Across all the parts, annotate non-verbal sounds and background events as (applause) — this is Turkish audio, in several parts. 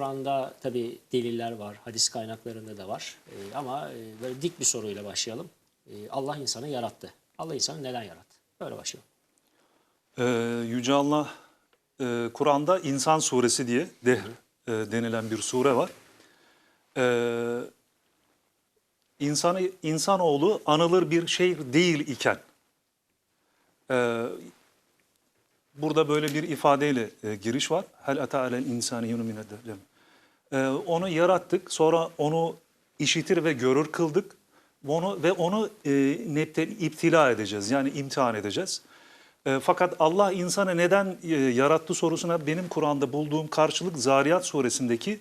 Kur'an'da tabi deliller var, hadis kaynaklarında da var. E, ama e, böyle dik bir soruyla başlayalım. E, Allah insanı yarattı. Allah insanı neden yarattı? Böyle başlayalım. Ee, Yüce Allah e, Kur'an'da İnsan Suresi diye de, e, denilen bir sure var. Ee, insanı insanoğlu anılır bir şey değil iken e, burada böyle bir ifadeyle e, giriş var. Hel ata alel insani yunu mined dehrem. Ee, onu yarattık, sonra onu işitir ve görür kıldık. Onu ve onu e, nepte, iptila edeceğiz, yani imtihan edeceğiz. E, fakat Allah insanı neden e, yarattı sorusuna benim Kur'an'da bulduğum karşılık Zariyat suresindeki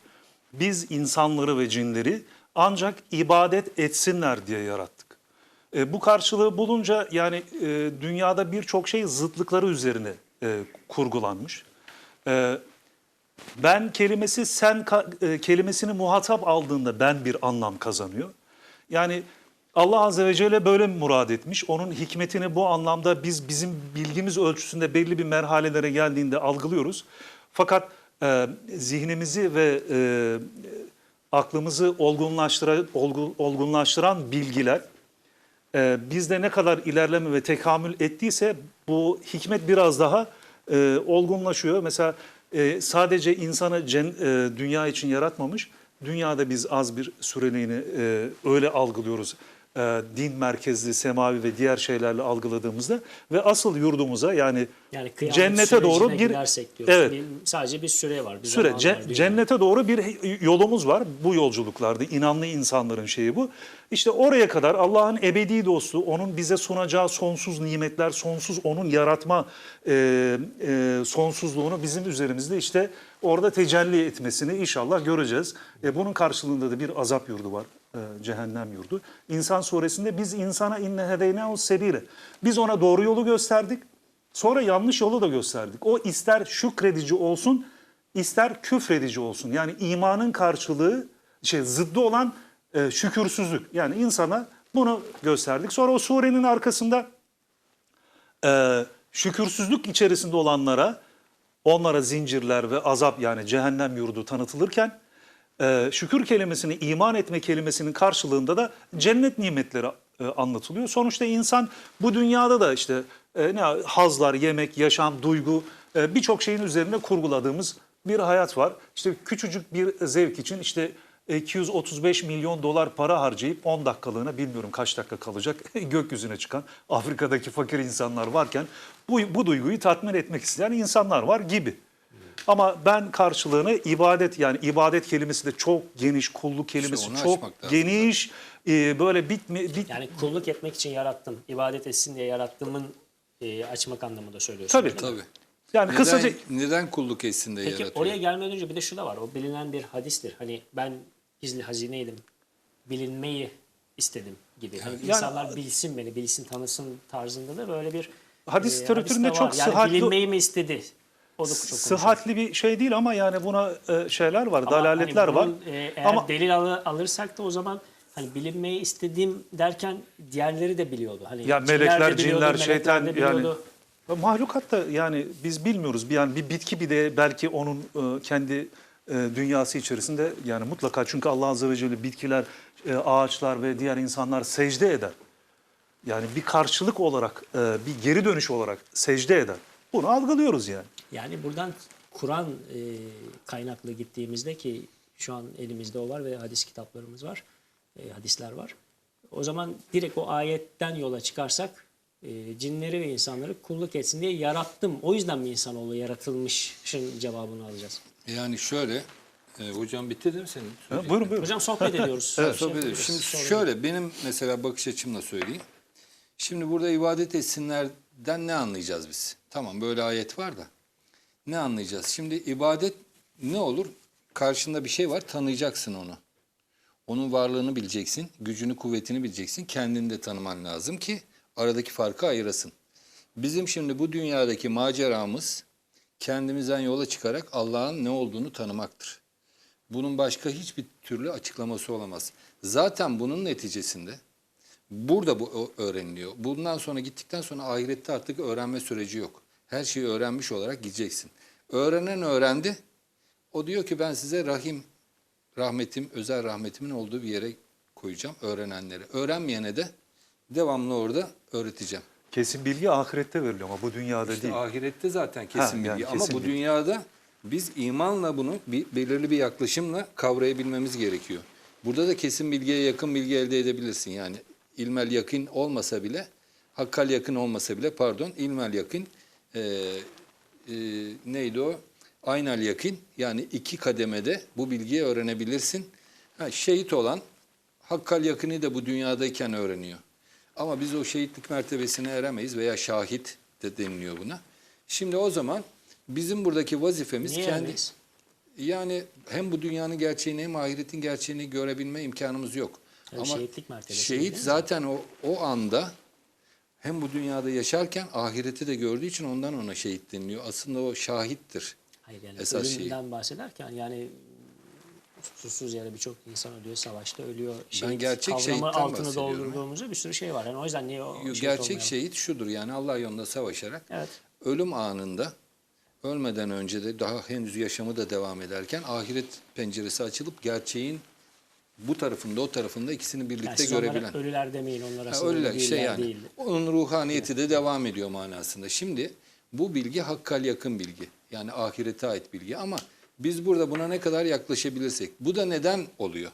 biz insanları ve cinleri ancak ibadet etsinler diye yarattık. E, bu karşılığı bulunca yani e, dünyada birçok şey zıtlıkları üzerine e, kurgulanmış. E, ben kelimesi sen e, kelimesini muhatap aldığında ben bir anlam kazanıyor. Yani Allah Azze ve Celle böyle murad etmiş. Onun hikmetini bu anlamda biz bizim bilgimiz ölçüsünde belli bir merhalelere geldiğinde algılıyoruz. Fakat e, zihnimizi ve e, aklımızı olgunlaştıran, olgu- olgunlaştıran bilgiler e, bizde ne kadar ilerleme ve tekamül ettiyse bu hikmet biraz daha e, olgunlaşıyor. Mesela e, sadece insanı cen- e, dünya için yaratmamış, dünyada biz az bir süreliğini e, öyle algılıyoruz. E, din merkezli, semavi ve diğer şeylerle algıladığımızda ve asıl yurdumuza yani, Yani cennete doğru bir evet Bir- sadece bir süre var. Bir süre ce- var, cennete doğru bir yolumuz var. Bu yolculuklarda inanlı insanların şeyi bu. İşte oraya kadar Allah'ın ebedi dostu, onun bize sunacağı sonsuz nimetler, sonsuz onun yaratma e, e, sonsuzluğunu bizim üzerimizde işte orada tecelli etmesini inşallah göreceğiz. E, bunun karşılığında da bir azap yurdu var. E, cehennem yurdu. İnsan suresinde biz insana inne hedeynehu sebile. Biz ona doğru yolu gösterdik. Sonra yanlış yolu da gösterdik. O ister şükredici olsun, ister küfredici olsun. Yani imanın karşılığı, şey zıddı olan e, şükürsüzlük. Yani insana bunu gösterdik. Sonra o surenin arkasında e, şükürsüzlük içerisinde olanlara, onlara zincirler ve azap yani cehennem yurdu tanıtılırken, e, şükür kelimesini, iman etme kelimesinin karşılığında da cennet nimetleri e, anlatılıyor. Sonuçta insan bu dünyada da işte e, ne hazlar, yemek, yaşam, duygu e, birçok şeyin üzerine kurguladığımız bir hayat var. İşte küçücük bir zevk için işte 235 milyon dolar para harcayıp 10 dakikalığına bilmiyorum kaç dakika kalacak (laughs) gökyüzüne çıkan Afrika'daki fakir insanlar varken bu, bu duyguyu tatmin etmek isteyen insanlar var gibi. Ama ben karşılığını ibadet yani ibadet kelimesi de çok geniş, kulluk kelimesi onu çok lazım geniş, e, böyle bitme, bit, Yani kulluk etmek için yarattım, ibadet etsin diye yarattığımın e, açmak anlamında söylüyorsun. Tabii. Tabii. yani Neden, kısaca neden kulluk etsin de Peki yaratıyor? oraya gelmeden önce bir de şu da var. O bilinen bir hadistir. Hani ben gizli hazineydim. Bilinmeyi istedim gibi. Hani insanlar bilsin beni, bilsin, tanısın tarzında da böyle bir Hadis e, literatüründe hadis de var. çok yani sıhhatli- bilinmeyi mi istedi? O da çok konuşulur. sıhhatli bir şey değil ama yani buna e, şeyler var, Ama dalaletler hani var. bunun, e, eğer Ama delil al- alırsak da o zaman hani bilinmeyi istediğim derken diğerleri de biliyordu. Hani Ya melekler, cinler, şeytan yani mahlukat da yani biz bilmiyoruz. Bir Yani bir bitki bir de belki onun e, kendi e, dünyası içerisinde yani mutlaka çünkü Allah Azze ve Celle bitkiler, e, ağaçlar ve diğer insanlar secde eder. Yani bir karşılık olarak, e, bir geri dönüş olarak secde eder. Bunu algılıyoruz yani. Yani buradan Kur'an e, kaynaklı gittiğimizde ki şu an elimizde o var ve hadis kitaplarımız var, e, hadisler var. O zaman direkt o ayetten yola çıkarsak e, cinleri ve insanları kulluk etsin diye yarattım. O yüzden mi insanoğlu yaratılmışın cevabını alacağız. Yani şöyle, e, hocam bitti değil mi senin? Ha, buyurun buyurun. Hocam sohbet ediyoruz. Evet, Şey sohbet yapıyoruz, Şimdi sorun şöyle, benim mesela bakış açımla söyleyeyim. Şimdi burada ibadet etsinlerden ne anlayacağız biz? Tamam böyle ayet var da ne anlayacağız? Şimdi ibadet ne olur? Karşında bir şey var, tanıyacaksın onu. Onun varlığını bileceksin, gücünü, kuvvetini bileceksin. Kendini de tanıman lazım ki aradaki farkı ayırasın. Bizim şimdi bu dünyadaki maceramız kendimizden yola çıkarak Allah'ın ne olduğunu tanımaktır. Bunun başka hiçbir türlü açıklaması olamaz. Zaten bunun neticesinde burada bu öğreniliyor. Bundan sonra gittikten sonra ahirette artık öğrenme süreci yok. Her şeyi öğrenmiş olarak gideceksin. Öğrenen öğrendi. O diyor ki ben size rahim, rahmetim, özel rahmetimin olduğu bir yere koyacağım öğrenenlere. Öğrenmeyene de devamlı orada öğreteceğim. Kesin bilgi ahirette veriliyor ama bu dünyada İşte değil. ahirette zaten kesin Ha, yani bilgi. Ama kesin bu bilgi. dünyada biz imanla bunu bir, belirli bir yaklaşımla kavrayabilmemiz gerekiyor. Burada da kesin bilgiye yakın bilgi elde edebilirsin. Yani ilmel yakın olmasa bile, hakkal yakın olmasa bile pardon, ilmel yakın e, e, neydi o? Aynel yakın yani iki kademede bu bilgiyi öğrenebilirsin. Ha, şehit olan hakkal yakını da bu dünyadayken öğreniyor. Ama biz o şehitlik mertebesine eremeyiz veya şahit de deniliyor buna. Şimdi o zaman bizim buradaki vazifemiz Niye kendi eremeyiz? yani hem bu dünyanın gerçeğini hem ahiretin gerçeğini görebilme imkanımız yok. Yani Ama şehitlik mertebesi şehit zaten o o anda hem bu dünyada yaşarken ahireti de gördüğü için ondan ona şehit deniliyor. Aslında o şahittir. Hayır yani Esas şeyi. ölümden bahsederken yani susuz yere birçok insan ölüyor, savaşta ölüyor. Şehit gerçek kavramı altını doldurduğumuzda bir sürü şey var. Yani o yüzden niye o şehit Gerçek olmayalım? şehit şudur yani Allah yolunda savaşarak Evet. ölüm anında ölmeden önce de daha henüz yaşamı da devam ederken ahiret penceresi açılıp gerçeğin bu tarafında o tarafında ikisini Yani birlikte onlara görebilen. ölüler demeyin, onlar aslında öyle ölü şey yani. değil. Onun ruhaniyeti de devam ediyor manasında. Şimdi bu bilgi hakkal yakın bilgi. Yani ahirete ait bilgi ama biz burada buna ne kadar yaklaşabilirsek. Bu da neden oluyor?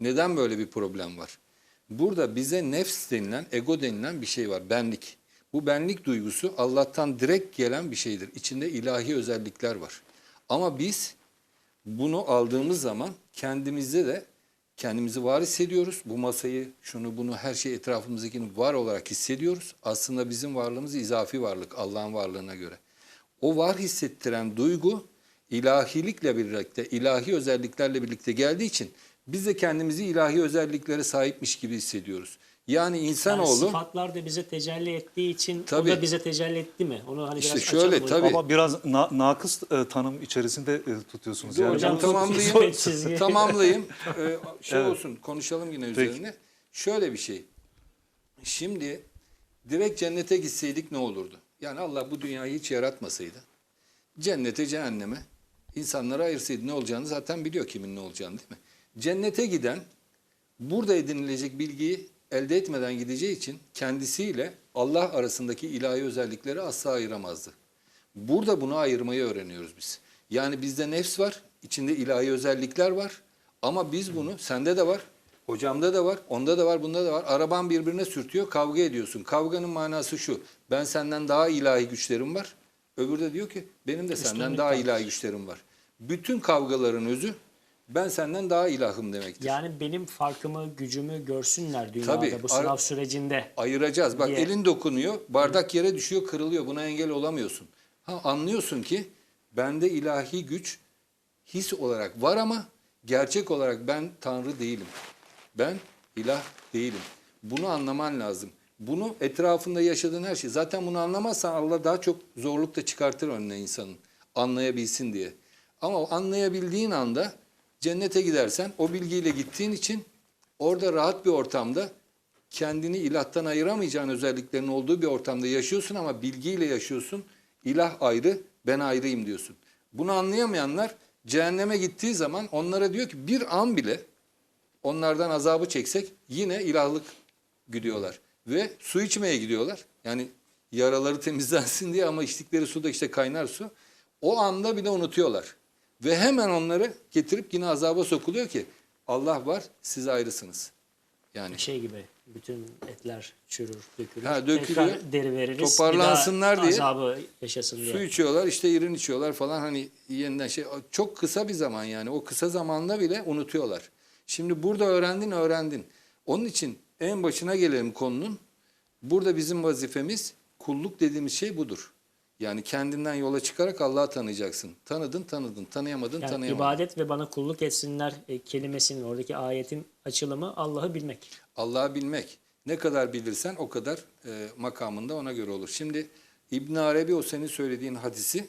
Neden böyle bir problem var? Burada bize nefs denilen, ego denilen bir şey var. Benlik. Bu benlik duygusu Allah'tan direkt gelen bir şeydir. İçinde ilahi özellikler var. Ama biz bunu aldığımız zaman kendimizde de kendimizi var hissediyoruz. Bu masayı, şunu bunu her şey etrafımızdakini var olarak hissediyoruz. Aslında bizim varlığımız izafi varlık Allah'ın varlığına göre. O var hissettiren duygu ilahilikle birlikte, ilahi özelliklerle birlikte geldiği için biz de kendimizi ilahi özelliklere sahipmiş gibi hissediyoruz. Yani Yani insanoğlu sıfatlar da bize tecelli ettiği için Tabii. o da bize tecelli etti mi? Onu hani İşte biraz şöyle, açalım tabii. Ama biraz na- nakıs e, tanım içerisinde e, tutuyorsunuz. Yani Hocam tamamlayayım. (laughs) tamamlayayım. Ee, (laughs) şey Evet. olsun konuşalım yine Peki. üzerine. Şöyle bir şey. Şimdi direkt cennete gitseydik ne olurdu? Yani Allah bu dünyayı hiç yaratmasaydı. Cennete cehenneme insanlara ayırsaydı ne olacağını zaten biliyor kimin ne olacağını değil mi? Cennete giden burada edinilecek bilgiyi elde etmeden gideceği için kendisiyle Allah arasındaki ilahi özellikleri asla ayıramazdı. Burada bunu ayırmayı öğreniyoruz biz. Yani bizde nefs var, içinde ilahi özellikler var. Ama biz bunu, sende de var, hocamda da var, onda da var, bunda da var. Araban birbirine sürtüyor, kavga ediyorsun. Kavganın manası şu, ben senden daha ilahi güçlerim var. Öbürü de diyor ki, benim de senden daha ilahi güçlerim var. Bütün kavgaların özü, ben senden daha ilahım demektir. Yani benim farkımı, gücümü görsünler dünyada Tabii, bu sınav sürecinde. ayıracağız. Bak diye. elin dokunuyor, bardak yere düşüyor, kırılıyor. Buna engel olamıyorsun. Ha anlıyorsun ki bende ilahi güç his olarak var ama gerçek olarak ben Tanrı değilim. Ben ilah değilim. Bunu anlaman lazım. Bunu etrafında yaşadığın her şey. Zaten bunu anlamazsan Allah daha çok zorluk da çıkartır önüne insanın. Anlayabilsin diye. Ama anlayabildiğin anda cennete gidersen o bilgiyle gittiğin için orada rahat bir ortamda kendini ilahtan ayıramayacağın özelliklerin olduğu bir ortamda yaşıyorsun ama bilgiyle yaşıyorsun. İlah ayrı, ben ayrıyım diyorsun. Bunu anlayamayanlar cehenneme gittiği zaman onlara diyor ki bir an bile onlardan azabı çeksek yine ilahlık gidiyorlar. Ve su içmeye gidiyorlar. Yani yaraları temizlensin diye ama içtikleri su da işte kaynar su. O anda bile unutuyorlar. Ve hemen onları getirip yine azaba sokuluyor ki Allah var siz ayrısınız. Yani Şey gibi bütün etler çürür, dökülür. Ha, dökülüyor. Tekrar deri veririz. Toparlansınlar diye. Azabı yaşasın diye. Su içiyorlar işte irin içiyorlar falan hani yeniden şey çok kısa bir zaman yani o kısa zamanda bile unutuyorlar. Şimdi burada öğrendin öğrendin. Onun için en başına gelelim konunun. Burada bizim vazifemiz kulluk dediğimiz şey budur. Yani kendinden yola çıkarak Allah'ı tanıyacaksın. Tanıdın tanıdın tanıyamadın Yani tanıyamadın. ibadet ve bana kulluk etsinler e, kelimesinin oradaki ayetin açılımı Allah'ı bilmek. Allah'ı bilmek. Ne kadar bilirsen o kadar e, makamında ona göre olur. Şimdi İbn Arabi o senin söylediğin hadisi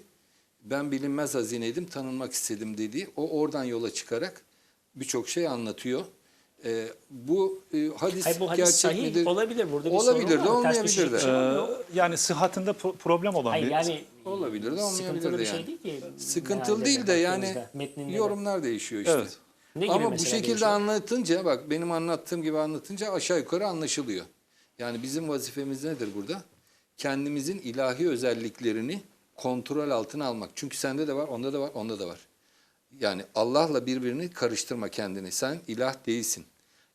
ben bilinmez hazineydim, tanınmak istedim dediği o oradan yola çıkarak birçok şey anlatıyor. E, bu e, hadis, Hayır, bu hadis gerçek sahih midir? olabilir. Burada bir Olabilir sorun de var. Ters olmayabilir de. bir şey Ee, yok. yani sıhhatinde pro- problem olan Hayır bir yani Olabilir de olmayabilir sıkıntılı de bir yani. şey değil ki. Sıkıntılı değil de yani de. yorumlar değişiyor işte. Evet. Ne gibi Ama bu mesela şekilde değişiyor? anlatınca bak benim anlattığım gibi anlatınca aşağı yukarı anlaşılıyor. Yani bizim vazifemiz nedir burada? Kendimizin ilahi özelliklerini kontrol altına almak. Çünkü sende de var, onda da var, onda da var. Yani Allah'la birbirini karıştırma kendini. Sen ilah değilsin.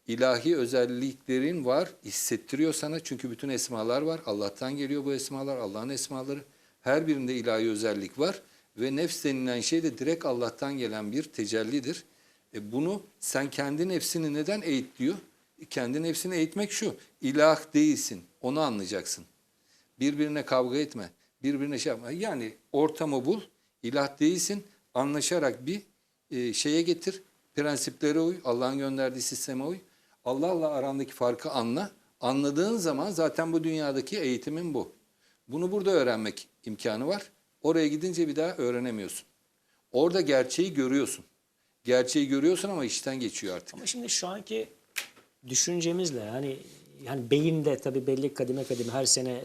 İlahi özelliklerin var, hissettiriyor sana. Çünkü bütün esmalar var. Allah'tan geliyor bu esmalar, Allah'ın esmaları. Her birinde ilahi özellik var. Ve nefs denilen şey de direkt Allah'tan gelen bir tecellidir. E bunu sen kendi nefsini neden eğit diyor? E kendi nefsini eğitmek şu. İlah değilsin. Onu anlayacaksın. Birbirine kavga etme. Birbirine şey yapma. Yani ortamı bul. İlah değilsin. Anlaşarak bir e, şeye getir. Prensiplere uy. Allah'ın gönderdiği sisteme uy. Allah'la arandaki farkı anla. Anladığın zaman zaten bu dünyadaki eğitimin bu. Bunu burada öğrenmek imkanı var. Oraya gidince bir daha öğrenemiyorsun. Orada gerçeği görüyorsun. Gerçeği görüyorsun ama işten geçiyor artık. Ama şimdi şu anki düşüncemizle yani yani beyinde tabii belli kadime kadime her sene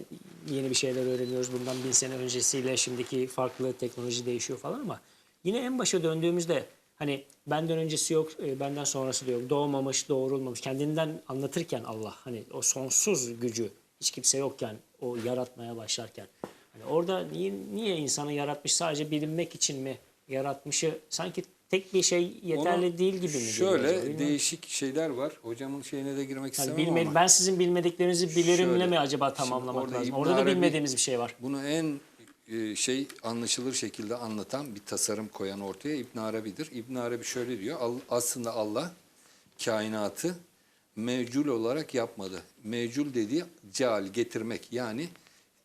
yeni bir şeyler öğreniyoruz. Bundan bin sene öncesiyle şimdiki farklı teknoloji değişiyor falan ama yine en başa döndüğümüzde hani benden öncesi yok, e, benden sonrası da yok. Doğmamış, doğurulmamış. Kendinden anlatırken Allah hani o sonsuz gücü hiç kimse yokken o yaratmaya başlarken hani orada niye, niye insanı yaratmış sadece bilinmek için mi yaratmışı sanki tek bir şey yeterli Onu değil gibi mi? Şöyle acaba? Değişik şeyler var. Hocamın şeyine de girmek Yani istemem bilme- ama. ben sizin bilmediklerinizi bilirimle Şöyle, mi acaba tamamlamak lazım? Orada da bilmediğimiz bir şey var. Bunu en şey anlaşılır şekilde anlatan bir tasarım koyan ortaya İbn Arabi'dir. İbn Arabi şöyle diyor. "Al- Aslında Allah kainatı mevcul olarak yapmadı. Mevcul dediği ceal getirmek yani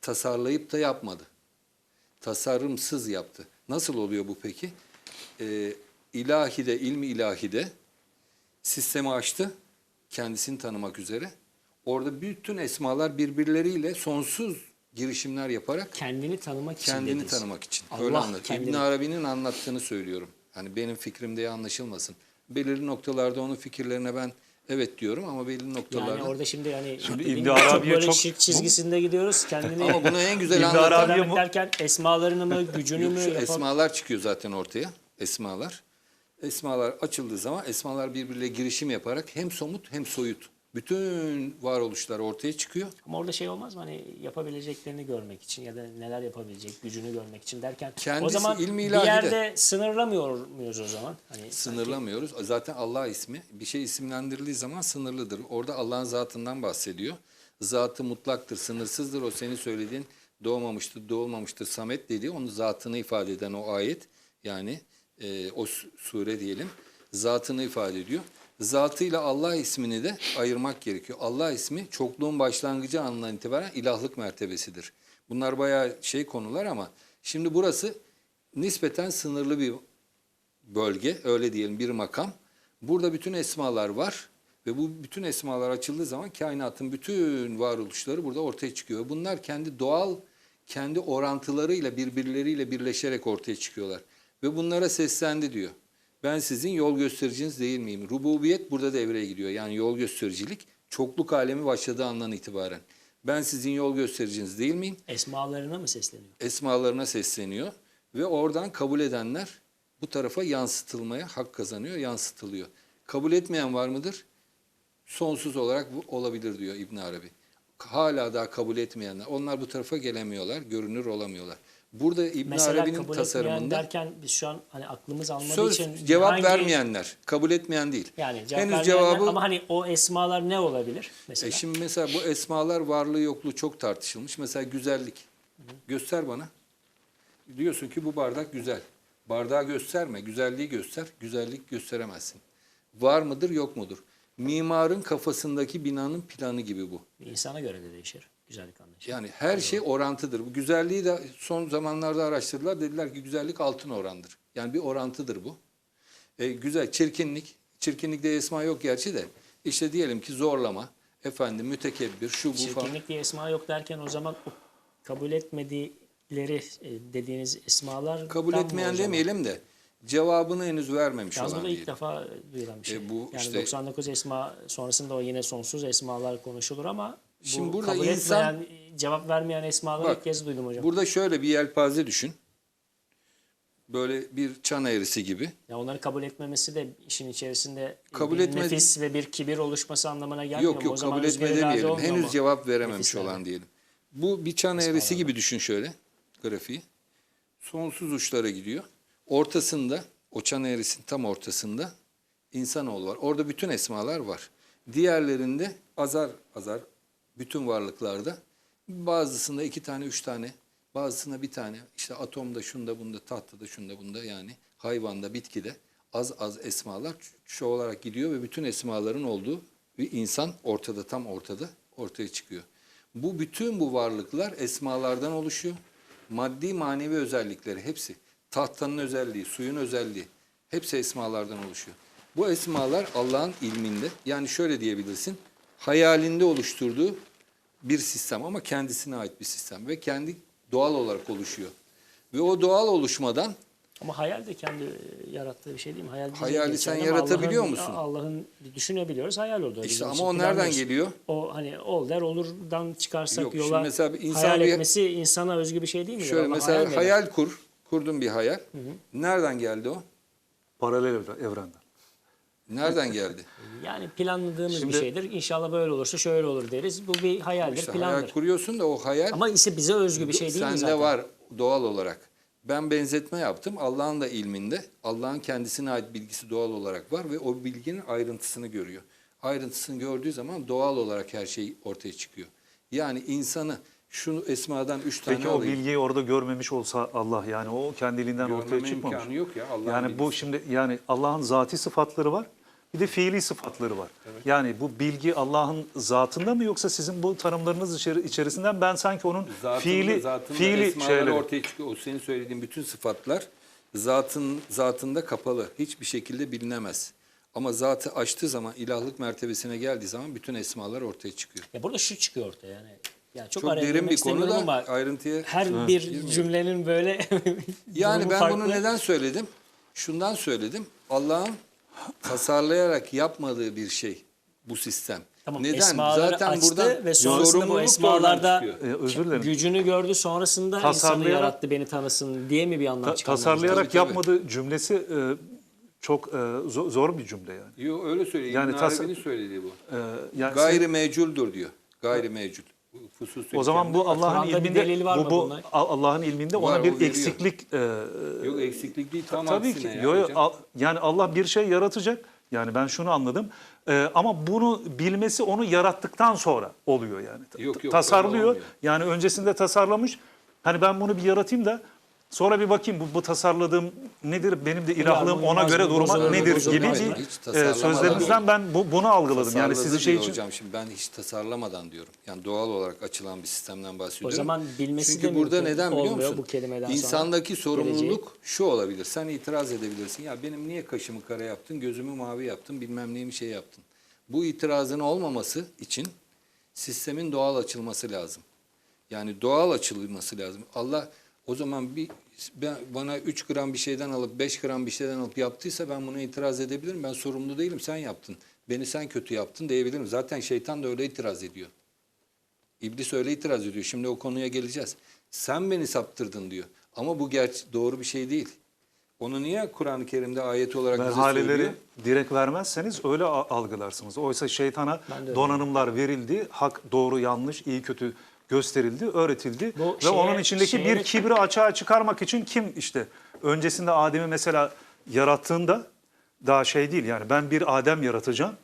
tasarlayıp da yapmadı. Tasarımsız yaptı. Nasıl oluyor bu peki? Ee, ilahide, ilmi ilahide sistemi açtı kendisini tanımak üzere. Orada bütün esmalar birbirleriyle sonsuz girişimler yaparak Kendini tanımak için kendini dediniz. tanımak için. Allah Öyle anlat. kendini- İbn Arabi'nin anlattığını söylüyorum. Hani benim fikrim diye anlaşılmasın. Belirli noktalarda onun fikirlerine ben evet diyorum ama belirli noktalarda Yani orada şimdi yani Şimdi İbn çok Arabi'ye böyle çok- şirk çizgisinde gidiyoruz. Kendini ama bunu en güzel İbn Arabiye derken esmalarını mı, (laughs) gücünü Yok, mü şu yapar- esmalar çıkıyor zaten ortaya. Esmalar. Esmalar açıldığı zaman esmalar birbiriyle girişim yaparak hem somut hem soyut. Bütün varoluşlar ortaya çıkıyor. Ama orada şey olmaz mı hani yapabileceklerini görmek için ya da neler yapabilecek gücünü görmek için derken o Kendisi zaman ilmi bir ilahi de. yerde sınırlamıyor muyuz o zaman? Hani Sınırlamıyoruz. Zaten Allah ismi bir şey isimlendirildiği zaman sınırlıdır. Orada Allah'ın zatından bahsediyor. Zatı mutlaktır, sınırsızdır. O senin söylediğin doğmamıştır, doğulmamıştır, samet dediği onun zatını ifade eden o ayet. Yani e, o su- sure diyelim. Zatını ifade ediyor. Zatıyla Allah ismini de ayırmak gerekiyor. Allah ismi çokluğun başlangıcı anından itibaren ilahlık mertebesidir. Bunlar bayağı şey konular ama şimdi burası nispeten sınırlı bir bölge, öyle diyelim bir makam. Burada bütün esmalar var ve bu bütün esmalar açıldığı zaman kainatın bütün varoluşları burada ortaya çıkıyor. Bunlar kendi doğal, kendi orantılarıyla birbirleriyle birleşerek ortaya çıkıyorlar. Ve bunlara seslendi diyor. Ben sizin yol göstericiniz değil miyim? Rububiyet burada devreye giriyor. Yani yol göstericilik çokluk alemi başladığı andan itibaren. Ben sizin yol göstericiniz değil miyim? esmalarına mı sesleniyor? esmalarına sesleniyor ve oradan kabul edenler bu tarafa yansıtılmaya hak kazanıyor, yansıtılıyor. Kabul etmeyen var mıdır? Sonsuz olarak bu olabilir diyor İbn Arabi. Hala daha kabul etmeyenler, onlar bu tarafa gelemiyorlar, görünür olamıyorlar. Burada İbn Mesela Arabi'nin kabul tasarımında derken biz şu an hani aklımız almadığı söz için cevap hangi- vermeyenler, kabul etmeyen değil. yani cevap Henüz cevabı ama hani o esmalar ne olabilir mesela? E şimdi mesela bu esmalar varlığı yokluğu çok tartışılmış. Mesela güzellik. Göster bana. Diyorsun ki bu bardak güzel. Bardağı gösterme, güzelliği göster. Güzellik gösteremezsin. Var mıdır, yok mudur? Mimarın kafasındaki binanın planı gibi bu. İnsana göre de değişir güzellik anlayışı. Yani her şey orantıdır. Bu güzelliği de son zamanlarda araştırdılar. Dediler ki güzellik altın orandır. Yani bir orantıdır bu. E, güzel, çirkinlik. Çirkinlikte esma yok gerçi de. İşte diyelim ki zorlama, efendim mütekebbir, şu bu falan. Çirkinlik diye esma yok derken o zaman kabul etmedikleri e, dediğiniz esmalar Kabul etmeyen demeyelim de cevabını henüz vermemiş olan da ilk diyelim. defa duyulan bir şey. E, bu yani işte- 99 esma sonrasında o yine sonsuz esmalar konuşulur ama bu Şimdi burada kabul insan- etmeyen cevap vermeyen esmaları Bak, ilk kez duydum hocam. Burada şöyle bir yelpaze düşün. Böyle bir çan eğrisi gibi. Ya onları kabul etmemesi de işin içerisinde Kabul bir etme- nefis ve bir kibir oluşması anlamına gelmiyor Yok mu? O yok zaman kabul etme özgür irade demeyelim. olmuyor Henüz mu? cevap verememiş Nefislerde. olan diyelim. Bu bir çan eğrisi gibi düşün şöyle grafiği. Sonsuz uçlara gidiyor. Ortasında o çan eğrisinin tam ortasında insanoğlu var. Orada bütün esmalar var. Diğerlerinde azar azar bütün varlıklarda bazısında iki tane üç tane bazısında bir tane işte atomda şunda bunda tahtada şunda bunda yani hayvanda bitkide az az esmalar şu olarak gidiyor ve bütün esmaların olduğu bir insan ortada tam ortada ortaya çıkıyor. Bu bütün bu varlıklar esmalardan oluşuyor. Maddi manevi özellikleri hepsi. Tahtanın özelliği, suyun özelliği hepsi esmalardan oluşuyor. Bu esmalar Allah'ın ilminde yani şöyle diyebilirsin hayalinde oluşturduğu bir sistem ama kendisine ait bir sistem ve kendi doğal olarak oluşuyor. Ve o doğal oluşmadan Ama hayal de kendi e, yarattığı bir şey değil mi? Hayal Hayali sen yaratabiliyor musun? Allah'ın düşünebiliyoruz. Hayal oldu. İşte ama o nereden Planlıyoruz. geliyor? O hani ol der olurdan çıkarsak Yok, yola mesela insan hayal bir- etmesi insana özgü bir şey değil mi? şöyle Allah mesela hayal, eder? kur, kurdun bir hayal. Nereden geldi o? Paralel evren- evrenden. Nereden geldi? (laughs) Yani planladığımız Şimdi- bir şeydir. İnşallah böyle olursa şöyle olur deriz. Bu bir hayaldir, İşte plandır. hayal kuruyorsun da o hayal Ama ise bize özgü bir şey değil mi sende zaten? var doğal olarak. Ben benzetme yaptım. Allah'ın da ilminde. Allah'ın kendisine ait bilgisi doğal olarak var ve o bilginin ayrıntısını görüyor. Ayrıntısını gördüğü zaman doğal olarak her şey ortaya çıkıyor. Yani insanı şu esmadan üç tane Peki o alayım. bilgiyi orada görmemiş olsa Allah yani o kendiliğinden ortaya Görmeme çıkmamış. imkanı yok ya Allah'ın Yani bu bilgisi. şimdi yani Allah'ın zati sıfatları var. Bir de fiili sıfatları var. Yani bu bilgi Allah'ın zatında mı yoksa sizin bu tanımlarınız içeri- içerisinden ben sanki onun Zatında, fiili zatında fiili şeyleri. ortaya çıkıyor. O senin söylediğin bütün sıfatlar zatın zatında kapalı. Hiçbir şekilde bilinemez. Ama zatı açtığı zaman ilahlık mertebesine geldiği zaman bütün esmalar ortaya çıkıyor. Ya burada şu çıkıyor ortaya yani. Yani çok, Çok derin bir konu da ama ayrıntıya her bir cümlenin böyle (laughs) Yani ben farklı. bunu neden söyledim? Şundan söyledim. Allah'ın tasarlayarak yapmadığı bir şey bu sistem. Tamam, neden? esmaları Zaten açtı burada ve sonrasında bu esmalarda. Ee, özür dilerim. gücünü gördü sonrasında insanı yarattı beni tanısın diye mi bir anlam Ta- tasarlayarak Tabii, tabii. yapmadığı cümlesi e, çok e, zo- zor bir cümle yani. Yok öyle söylüyor. Yani Yani tas- Arabi'nin söylediği bu. E, yani Gayri mevculdur diyor. Gayri mevcul. O zaman bu Allah'ın Kur'an'da bir ilminde var bu, mı bu? Allah'ın ilminde Var, ona o bir veriyor. eksiklik e, Yok eksiklik değil tam Tabii aksine ki. ya Yo, yo, hocam. al- yani Allah bir şey yaratacak. Yani ben şunu anladım. Ee, ama bunu bilmesi onu yarattıktan sonra oluyor yani. Ta- Yok, yok, Tasarlıyor. olmuyor. Yani öncesinde tasarlamış. Hani ben bunu bir yaratayım da sonra bir bakayım bu, bu tasarladığım nedir? Benim de ilahlığım ona göre duruma nedir gibi bir e, sözlerinizden ben bu, bunu algıladım. Yani sizi şey için hocam şimdi ben hiç tasarlamadan diyorum. Yani doğal olarak açılan bir sistemden bahsediyorum. O zaman bilmesi Çünkü de burada neden biliyor musun? bu kelimeden sonra. İnsandaki sorumluluk Geleceği. şu olabilir. Sen itiraz edebilirsin. Ya benim niye kaşımı kara yaptın, gözümü mavi yaptın, bilmem neyimi şey yaptın. Bu itirazın olmaması için sistemin doğal açılması lazım. Yani doğal açılması lazım. Allah o zaman bir ben, bana 3 gram bir şeyden alıp 5 gram bir şeyden alıp yaptıysa ben buna itiraz edebilirim. Ben sorumlu değilim sen yaptın. Beni sen kötü yaptın diyebilirim. Zaten şeytan da öyle itiraz ediyor. İblis öyle itiraz ediyor. Şimdi o konuya geleceğiz. Sen beni saptırdın diyor. Ama bu gerçi doğru bir şey değil. Onu niye Kur'an-ı Kerim'de ayet olarak bize merhaleleri söylüyor? direkt vermezseniz öyle algılarsınız. Oysa şeytana donanımlar verildi, hak, doğru, yanlış, iyi, kötü gösterildi, öğretildi Bu ve şeye- onun içindeki şeye- bir kibri açığa çıkarmak için kim işte öncesinde Adem'i mesela yarattığında daha şey değil yani ben bir Adem yaratacağım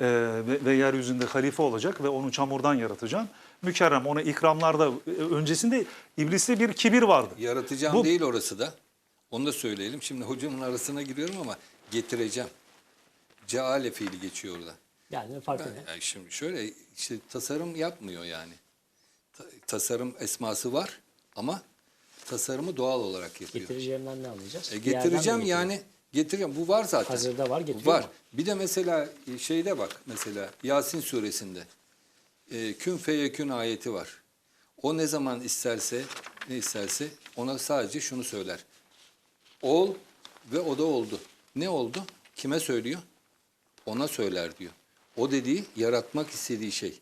e, ve, ve yeryüzünde halife olacak ve onu çamurdan yaratacağım. Mükerrem ona ikramlarda e, öncesinde ibliste bir kibir vardı. Yaratacağım Bu- değil orası da. Onu da söyleyelim. Şimdi hocamın arasına giriyorum ama getireceğim. Ceale fiili geçiyor orada. Yani farkı ne? Yani şimdi şöyle işte tasarım yapmıyor yani. Ta- tasarım esması var ama tasarımı doğal olarak yapıyor. Getireceğimden ne anlayacağız? E, getireceğim yani getireceğim. Bu var zaten. Hazırda var, getiriyor Var. mu? Bir de mesela e, şeyde bak mesela Yasin suresinde e, kün feyekün ayeti var. O ne zaman isterse ne isterse ona sadece şunu söyler. Ol ve o da oldu. Ne oldu? Kime söylüyor? Ona söyler diyor. O dediği yaratmak istediği şey.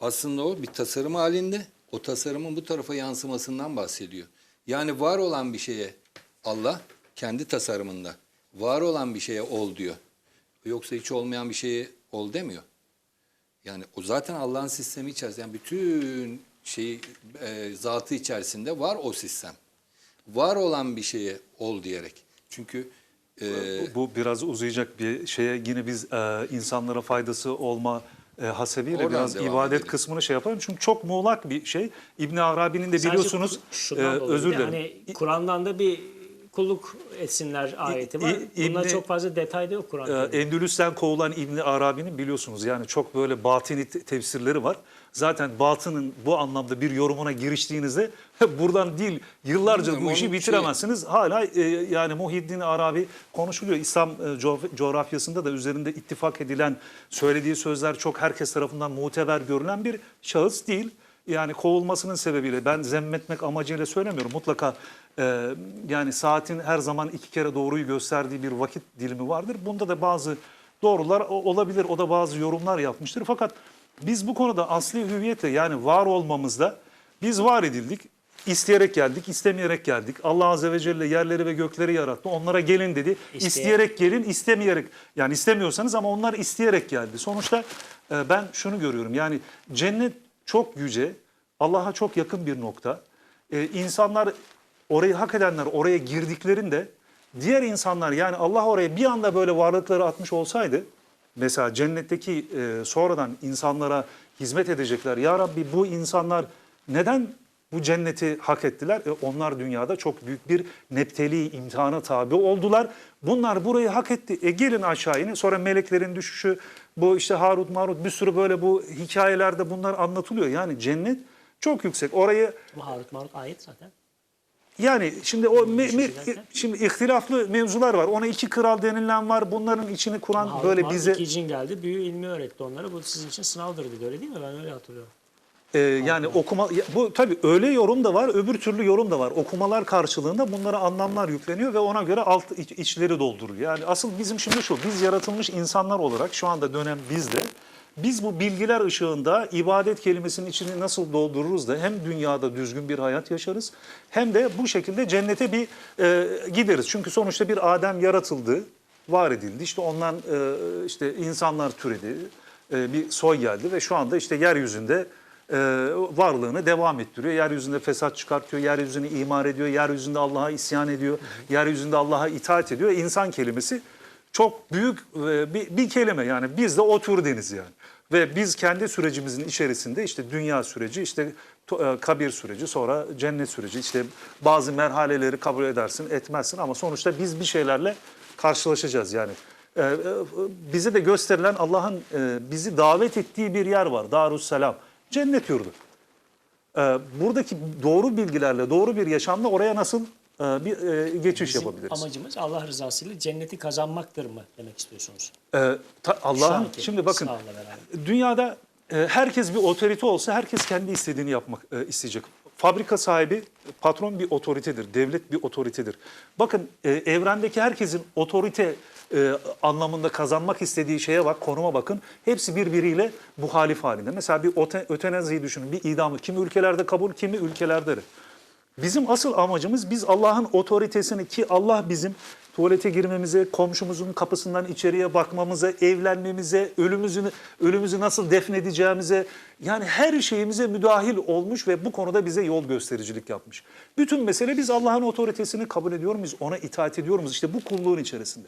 Aslında o bir tasarım halinde O tasarımın bu tarafa yansımasından bahsediyor. Yani var olan bir şeye Allah kendi tasarımında var olan bir şeye ol diyor. Yoksa hiç olmayan bir şeye ol demiyor. Yani o zaten Allah'ın sistemi içerisinde yani bütün şeyi e, zatı içerisinde var o sistem. Var olan bir şeye ol diyerek. Çünkü e, Bu, bu biraz uzayacak bir şeye yine biz e, insanlara faydası olma e, hasebiyle Oradan biraz ibadet edelim. kısmını şey yapalım. Çünkü çok muğlak bir şey. İbn Arabi'nin de biliyorsunuz e, özür dilerim. Hani Kur'an'dan da bir kulluk etsinler ayeti var. İbni- çok fazla detayda yok Kur'an'da. Endülüs'ten kovulan İbn Arabi'nin biliyorsunuz yani çok böyle batini te- tefsirleri var. Zaten batının bu anlamda bir yorumuna giriştiğinizde (laughs) buradan değil yıllarca Bilmiyorum, bu işi onun bitiremezsiniz. Hala e, yani Muhyiddin Arabi konuşuluyor. İslam e, coğraf- coğrafyasında da üzerinde ittifak edilen söylediği sözler çok herkes tarafından muteber görülen bir şahıs değil. Yani kovulmasının sebebiyle ben zemmetmek amacıyla söylemiyorum. Mutlaka e, yani saatin her zaman iki kere doğruyu gösterdiği bir vakit dilimi vardır. Bunda da bazı doğrular olabilir. O da bazı yorumlar yapmıştır. Fakat biz bu konuda asli hüviyetle yani var olmamızda biz var edildik. İsteyerek geldik, istemeyerek geldik. Allah Azze ve Celle yerleri ve gökleri yarattı. Onlara gelin dedi. İsteye- İsteyerek gelin, istemeyerek. Yani istemiyorsanız ama onlar isteyerek geldi. Sonuçta e, ben şunu görüyorum. Yani cennet çok yüce, Allah'a çok yakın bir nokta. E, insanlar orayı hak edenler oraya girdiklerinde diğer insanlar yani Allah oraya bir anda böyle varlıkları atmış olsaydı mesela cennetteki e, sonradan insanlara hizmet edecekler. Ya Rabbi bu insanlar neden bu cenneti hak ettiler? E, onlar dünyada çok büyük bir nepteli imtihana tabi oldular. Bunlar burayı hak etti. E gelin aşağı inin. Sonra meleklerin düşüşü, bu işte Harut Marut bir sürü böyle bu hikayelerde bunlar anlatılıyor. Yani cennet çok yüksek. Orayı Harut Marut ayet zaten. Yani şimdi o me- me- şimdi ihtilaflı mevzular var. Ona iki kral denilen var. Bunların içini kuran böyle Marut bize iki cin geldi. Büyü ilmi öğretti onlara. Bu sizin için sınavdır dedi. Öyle değil mi? Ben öyle hatırlıyorum. e, yani okuma ya bu tabii öyle yorum da var, öbür türlü yorum da var. Okumalar karşılığında bunlara anlamlar yükleniyor ve ona göre alt iç- içleri dolduruyor. Yani asıl bizim şimdi şu biz yaratılmış insanlar olarak şu anda dönem bizde biz bu bilgiler ışığında ibadet kelimesinin içini nasıl doldururuz da hem dünyada düzgün bir hayat yaşarız hem de bu şekilde cennete bir e, gideriz. Çünkü sonuçta bir Adem yaratıldı, var edildi. İşte ondan e, işte insanlar türedi, e, bir soy geldi ve şu anda işte yeryüzünde e, varlığını devam ettiriyor. Yeryüzünde fesat çıkartıyor, yeryüzünü imar ediyor, yeryüzünde Allah'a isyan ediyor, yeryüzünde Allah'a itaat ediyor. İnsan kelimesi çok büyük e, bir, bir kelime yani biz de o türdeniz yani. Ve biz kendi sürecimizin içerisinde işte dünya süreci, işte e, kabir süreci, sonra cennet süreci, işte bazı merhaleleri kabul edersin, etmezsin ama sonuçta biz bir şeylerle karşılaşacağız yani. E, bize de gösterilen Allah'ın bizi davet ettiği bir yer var. Darussalam. Cennet yurdu. Buradaki doğru bilgilerle, doğru bir yaşamla oraya nasıl bir e, geçiş Bizim yapabiliriz? amacımız Allah rızasıyla cenneti kazanmaktır mı demek istiyorsunuz? E, Şu Allah'ın anki şimdi bakın beraber. dünyada e, herkes bir otorite olsa herkes kendi istediğini yapmak e, isteyecek. Fabrika sahibi, patron bir otoritedir, devlet bir otoritedir. Bakın evrendeki herkesin otorite e, anlamında kazanmak istediği şeye bak, konuma bakın. Hepsi birbiriyle muhalif halinde. Mesela bir öte, ötenaziyi düşünün, bir idamı. Kimi ülkelerde kabul, kimi ülkelerde. Bizim asıl amacımız biz Allah'ın otoritesini ki Allah bizim tuvalete girmemize, komşumuzun kapısından içeriye bakmamıza, evlenmemize, ölümümüzü, ölümümüzü nasıl defnedeceğimize yani her şeyimize müdahil olmuş ve bu konuda bize yol göstericilik yapmış. Bütün mesele biz Allah'ın otoritesini kabul ediyor muyuz, ona itaat ediyor muyuz? İşte bu kulluğun içerisinde.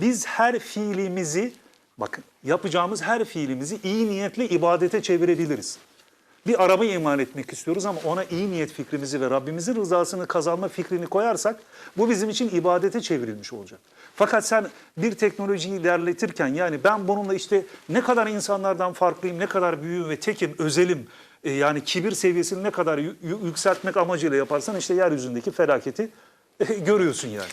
Biz her fiilimizi, bakın yapacağımız her fiilimizi iyi niyetle ibadete çevirebiliriz. Bir araba iman etmek istiyoruz ama ona iyi niyet fikrimizi ve Rabbimizin rızasını kazanma fikrini koyarsak bu bizim için ibadete çevrilmiş olacak. Fakat sen bir teknolojiyi ilerletirken yani ben bununla işte ne kadar insanlardan farklıyım, ne kadar büyüğüm ve tekim, özelim e, yani kibir seviyesini ne kadar yü- yü- yükseltmek amacıyla yaparsan işte yeryüzündeki felaketi e, görüyorsun yani.